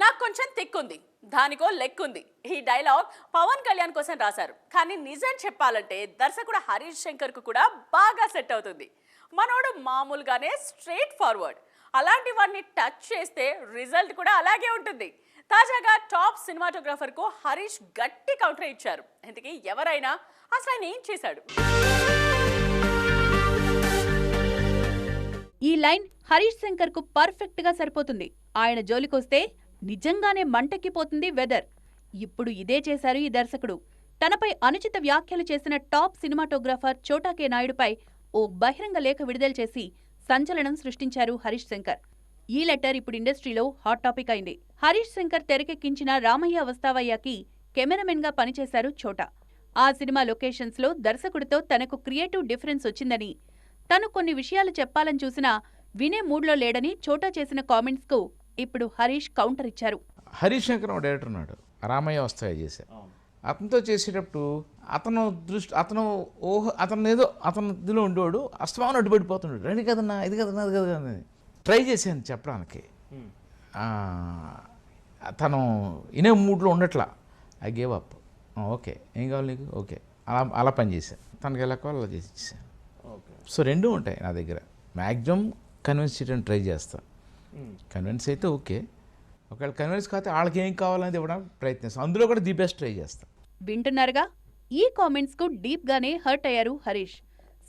నాకు కొంచెం తిక్కుంది దానికో లెక్కుంది. ఈ డైలాగ్ పవన్ కళ్యాణ్ కోసం రాశారు. కానీ నిజం చెప్పాలంటే దర్శకుడు హరీష్ శంకర్కు కూడా బాగా సెట్ అవుతుంది. మనోడు మామూలుగానే స్ట్రైట్ ఫార్వర్డ్ అలాంటి వాడిని టచ్ చేస్తే రిజల్ట్ కూడా అలాగే ఉంటుంది. తాజాగా టాప్ సినిమాటోగ్రాఫర్కు హరీష్ గట్టి కౌంటర్ ఇచ్చారు. ఇంతకీ ఎవరైనా అసలు ఆయన ఏం చేశాడు? ఈ లైన్ హరీష్ శంకర్కు పర్ఫెక్ట్గా సరిపోతుంది. ఆయన జోలికొస్తే నిజంగానే మంటెక్కిపోతుంది వెదర్. ఇప్పుడు ఇదే చేశారు ఈ దర్శకుడు. తనపై అనుచిత వ్యాఖ్యలు చేసిన టాప్ సినిమాటోగ్రాఫర్ చోటాకే నాయుడుపై ఓ బహిరంగ లేఖ విడుదల చేసి సంచలనం సృష్టించారు హరీష్ శంకర్. ఈ లెటర్ ఇప్పుడు ఇండస్ట్రీలో హాట్ టాపిక్ అయింది. హరీష్ శంకర్ తెరకెక్కించిన రామయ్య వస్తావయ్యకి కెమెరామెన్గా పనిచేశారు చోటా. ఆ సినిమా లొకేషన్స్లో దర్శకుడితో తనకు క్రియేటివ్ డిఫరెన్స్ వచ్చిందని తను కొన్ని విషయాలు చెప్పాలని చూసినా వినే మూడ్లో లేడని చోటా చేసిన కామెంట్స్కు ఇప్పుడు హరీష్ కౌంటర్ ఇచ్చారు. హరీష్ శంకర్ ఒక డైరెక్టర్ ఉన్నాడు. రామయ్య వస్తాయి చేశా అతనితో చేసేటప్పుడు అతను దృష్టి అతను ఓహ అతను ఏదో అతను ఇదిలో ఉండేవాడు అస్తమానం అడ్డుపడిపోతున్నాడు. రండి కదన్నా ఇది కదన్నా అది కదా అని. ట్రై చేశాను చెప్పడానికి. ఆ, తను ఇనే మూడ్లో ఉండట్లా. I gave up okay. ఏం కావాలి నీకు? ఓకే. అలా అలా పని చేశాను. తనకి ఎలా కావాలో అలా చేసి ఇచ్చాను. సో రెండూ ఉంటాయి నా దగ్గర. మ్యాక్సిమం కన్విన్స్ చేయడానికి ట్రై చేస్తాను కన్విన్స్ అయితే ఓకే. ఒకవేళ కన్విన్స్ కాకపోతే వాళ్ళకి ఏం కావాలని ఇవ్వడానికి ప్రయత్నిస్తాను అందులో కూడా ది బెస్ట్ ట్రై చేస్తాను వింటున్నారుగా? ఈ కామెంట్స్కు డీప్ గానే హర్ట్ అయ్యారు హరీష్.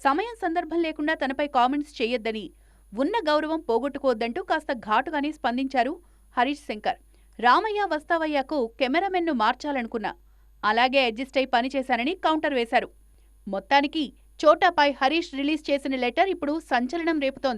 సమయం సందర్భం లేకుండా తనపై కామెంట్స్ చేయొద్దని ఉన్న గౌరవం పోగొట్టుకోవద్దంటూ కాస్త ఘాటుగానే స్పందించారు హరీష్ శంకర్. రామయ్య వస్తావయ్యకు కెమెరామెన్ను మార్చాలనుకున్నా అలాగే అడ్జస్ట్ అయి పనిచేశానని కౌంటర్ వేశారు. మొత్తానికి చోటాపై హరీష్ రిలీజ్ చేసిన లెటర్ ఇప్పుడు సంచలనం రేపుతోంది.